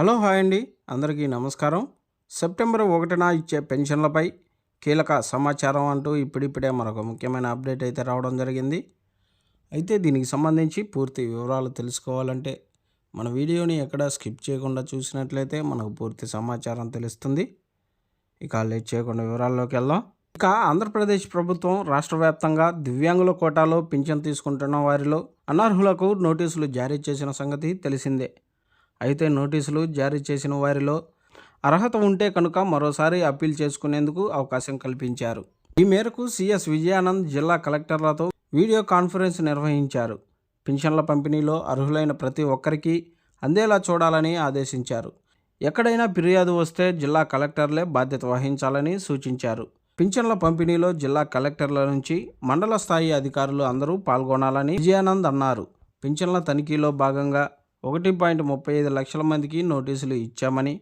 Hello hi అండి. అందరికీ నమస్కారం. సెప్టెంబర్ ఒకటిన ఇచ్చే పెన్షన్లపై కీలక సమాచారం అంటూ ఇప్పుడిప్పుడే మరొక ముఖ్యమైన అప్డేట్ అయితే రావడం జరిగింది. అయితే దీనికి సంబంధించి పూర్తి వివరాలు తెలుసుకోవాలంటే మన వీడియోని ఎక్కడ స్కిప్ చేయకుండా చూసినట్లయితే మనకు పూర్తి సమాచారం తెలుస్తుంది. ఇక లేట్ చేయకుండా వివరాల్లోకి వెళ్దాం. ఇక ఆంధ్రప్రదేశ్ ప్రభుత్వం రాష్ట్ర వ్యాప్తంగా దివ్యాంగుల కోటాలో పింఛన్ తీసుకుంటున్న వారిలో అనర్హులకు నోటీసులు జారీ చేసిన సంగతి తెలిసిందే. అయితే నోటీసులు జారీ చేసిన వారిలో అర్హత ఉంటే కనుక మరోసారి అప్పీల్ చేసుకునేందుకు అవకాశం కల్పించారు. ఈ మేరకు సిఎస్ విజయానంద్ జిల్లా కలెక్టర్లతో వీడియో కాన్ఫరెన్స్ నిర్వహించారు. పింఛన్ల పంపిణీలో అర్హులైన ప్రతి ఒక్కరికి అందేలా చూడాలని ఆదేశించారు. ఎక్కడైనా ఫిర్యాదు వస్తే జిల్లా కలెక్టర్లే బాధ్యత వహించాలని సూచించారు. పింఛన్ల పంపిణీలో జిల్లా కలెక్టర్ల నుంచి మండల స్థాయి అధికారులు అందరూ పాల్గొనాలని విజయానంద్ అన్నారు. పింఛన్ల తనిఖీలో భాగంగా ఒకటి పాయింట్ ముప్పై ఐదు లక్షల మందికి నోటీసులు ఇచ్చామని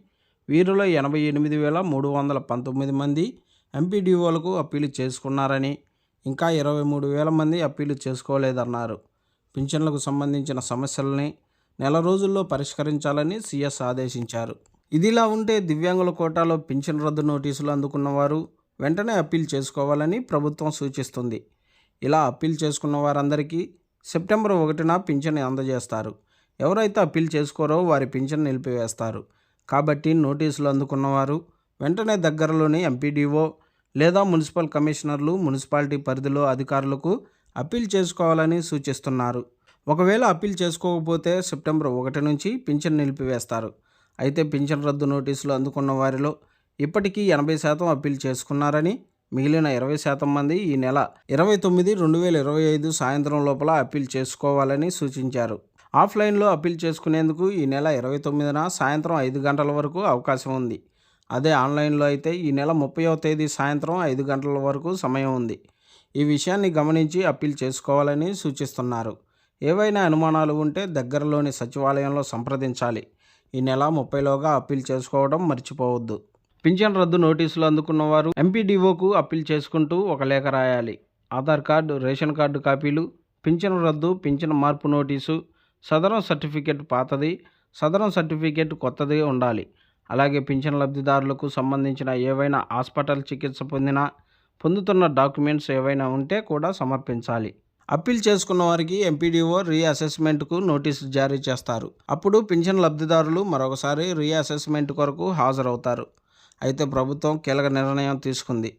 వీరిలో ఎనభై ఎనిమిది వేల మూడు వందల పంతొమ్మిది మంది ఎంపీడీఓలకు అప్పీలు చేసుకున్నారని ఇంకా ఇరవై మూడు వేల మంది అప్పీలు చేసుకోలేదన్నారు. పింఛన్లకు సంబంధించిన సమస్యలని నెల రోజుల్లో పరిష్కరించాలని సీఎస్ ఆదేశించారు. ఇదిలా ఉంటే దివ్యాంగుల కోటాలో పింఛన్ రద్దు నోటీసులు అందుకున్నవారు వెంటనే అప్పీల్ చేసుకోవాలని ప్రభుత్వం సూచిస్తుంది. ఇలా అప్పీల్ చేసుకున్న వారందరికీ సెప్టెంబర్ ఒకటిన పింఛన్ అందజేస్తారు. ఎవరైతే అప్పీల్ చేసుకోరో వారి పింఛన్ నిలిపివేస్తారు. కాబట్టి నోటీసులు అందుకున్నవారు వెంటనే దగ్గరలోని ఎంపీడీఓ లేదా మున్సిపల్ కమిషనర్లు మున్సిపాలిటీ పరిధిలో అధికారులకు అప్పీల్ చేసుకోవాలని సూచిస్తున్నారు. ఒకవేళ అప్పీల్ చేసుకోకపోతే సెప్టెంబర్ ఒకటి నుంచి పింఛన్ నిలిపివేస్తారు. అయితే పింఛన్ రద్దు నోటీసులు అందుకున్న వారిలో ఇప్పటికీ ఎనభై శాతం అప్పీల్ చేసుకున్నారని మిగిలిన ఇరవై శాతం మంది ఈ నెల ఇరవై తొమ్మిది రెండు వేల ఇరవై ఐదు సాయంత్రం లోపల అప్పీల్ చేసుకోవాలని సూచించారు. ఆఫ్లైన్లో అప్పీల్ చేసుకునేందుకు ఈ నెల ఇరవై తొమ్మిదిన సాయంత్రం ఐదు గంటల వరకు అవకాశం ఉంది. అదే ఆన్లైన్లో అయితే ఈ నెల ముప్పైవ తేదీ సాయంత్రం ఐదు గంటల వరకు సమయం ఉంది. ఈ విషయాన్ని గమనించి అప్పీల్ చేసుకోవాలని సూచిస్తున్నారు. ఏవైనా అనుమానాలు ఉంటే దగ్గరలోని సచివాలయంలో సంప్రదించాలి. ఈ నెల ముప్పైలోగా అప్పీల్ చేసుకోవడం మర్చిపోవద్దు. పింఛన్ రద్దు నోటీసులు అందుకున్న వారు ఎంపీడీఓకు అప్పీల్ చేసుకుంటూ ఒక లేఖ రాయాలి. ఆధార్ కార్డు రేషన్ కార్డు కాపీలు పింఛన్ రద్దు పింఛన్ మార్పు నోటీసు సదరం సర్టిఫికేట్ పాతది సదరం సర్టిఫికేట్ కొత్తది ఉండాలి. అలాగే పింఛన్ లబ్ధిదారులకు సంబంధించిన ఏవైనా హాస్పిటల్ చికిత్స పొందిన పొందుతున్న డాక్యుమెంట్స్ ఏవైనా ఉంటే కూడా సమర్పించాలి. అప్పీల్ చేసుకున్న వారికి ఎంపీడీఓ రీఅసెస్మెంట్కు నోటీసు జారీ చేస్తారు. అప్పుడు పింఛన్ లబ్ధిదారులు మరొకసారి రీఅసెస్మెంట్ కొరకు హాజరవుతారు. అయితే ప్రభుత్వం కీలక నిర్ణయం తీసుకుంది.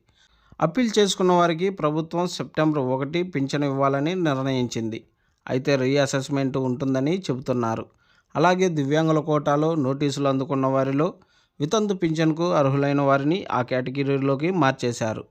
అప్పీల్ చేసుకున్న వారికి ప్రభుత్వం సెప్టెంబర్ ఒకటి పింఛను ఇవ్వాలని నిర్ణయించింది. అయితే రీఅసెస్మెంట్ ఉంటుందని చెబుతున్నారు. అలాగే దివ్యాంగుల కోటాలో నోటీసులు అందుకున్న వారిలో వితంతు పింఛన్కు అర్హులైన వారిని ఆ కేటగిరీలోకి మార్చేశారు.